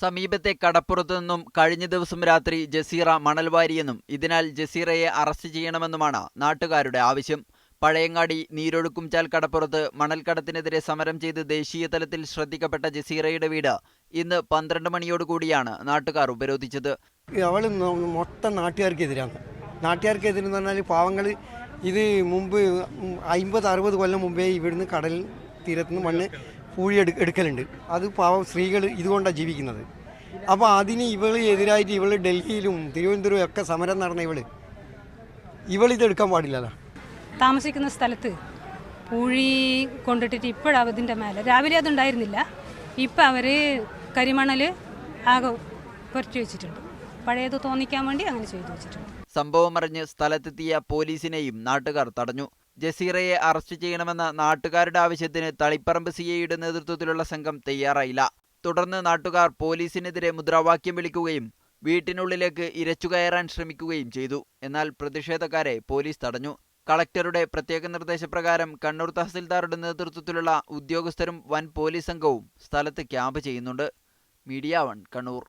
സമീപത്തെ കടപ്പുറത്തു നിന്നും കഴിഞ്ഞ ദിവസം രാത്രി ജസീറ മണൽവാരിയെന്നും ഇതിനാൽ ജസീറയെ അറസ്റ്റ് ചെയ്യണമെന്നുമാണ് നാട്ടുകാരുടെ ആവശ്യം. പഴയങ്ങാടി നീരൊഴുക്കുംചാൽ കടപ്പുറത്ത് മണൽക്കടത്തിനെതിരെ സമരം ചെയ്ത് ദേശീയ തലത്തിൽ ശ്രദ്ധിക്കപ്പെട്ട ജസീറയുടെ വീട് ഇന്ന് പന്ത്രണ്ട് മണിയോടുകൂടിയാണ് നാട്ടുകാർ ഉപരോധിച്ചത്. അവൾ മൊത്തം നാട്ടുകാർക്കെതിരാണ്. നാട്ടുകാർക്കെതിരെന്ന് പറഞ്ഞാൽ പാവങ്ങൾ ഇത് മുമ്പ് അമ്പത് അറുപത് കൊല്ലം മുമ്പേ ഇവിടുന്ന് കടൽ തീരത്തുനിന്ന് മണ്ണ് പൂഴി എടുക്കലുണ്ട്. അത് പാവം സ്ത്രീകൾ ഇതുകൊണ്ടാണ് ജീവിക്കുന്നത്. അപ്പോൾ അതിന് ഇവൾ എതിരായിട്ട് ഇവൾ ഡൽഹിയിലും തിരുവനന്തപുരവും ഒക്കെ സമരം നടന്ന ഇവൾ ഇവളിത് എടുക്കാൻ പാടില്ലല്ലോ. താമസിക്കുന്ന സ്ഥലത്ത് പൂഴി കൊണ്ടിട്ടിട്ട് ഇപ്പോഴാണ് അതിന്റെ മേലെ. രാവിലെ അതുണ്ടായിരുന്നില്ല. ഇപ്പം അവർ കരിമണൽ ആകെ പുരട്ടി വെച്ചിട്ടുണ്ട്. പഴയത് തോന്നിക്കാൻ വേണ്ടി അങ്ങനെ ചെയ്തു വെച്ചിട്ടുണ്ട്. സംഭവം അറിഞ്ഞ് സ്ഥലത്തെത്തിയ പോലീസിനെയും നാട്ടുകാർ തടഞ്ഞു. ജസീറയെ അറസ്റ്റ് ചെയ്യണമെന്ന നാട്ടുകാരുടെ ആവശ്യത്തിന് തളിപ്പറമ്പ് സി ഐയുടെ നേതൃത്വത്തിലുള്ള സംഘം തയ്യാറായില്ല. തുടർന്ന് നാട്ടുകാർ പോലീസിനെതിരെ മുദ്രാവാക്യം വിളിക്കുകയും വീട്ടിനുള്ളിലേക്ക് ഇരച്ചുകയറാൻ ശ്രമിക്കുകയും ചെയ്തു. എന്നാൽ പ്രതിഷേധക്കാരെ പോലീസ് തടഞ്ഞു. കളക്ടറുടെ പ്രത്യേക നിർദ്ദേശപ്രകാരം കണ്ണൂർ തഹസിൽദാറുടെ നേതൃത്വത്തിലുള്ള ഉദ്യോഗസ്ഥരും വൻ പോലീസ് സംഘവും സ്ഥലത്ത് ക്യാമ്പ് ചെയ്യുന്നുണ്ട്. Media One Kannur.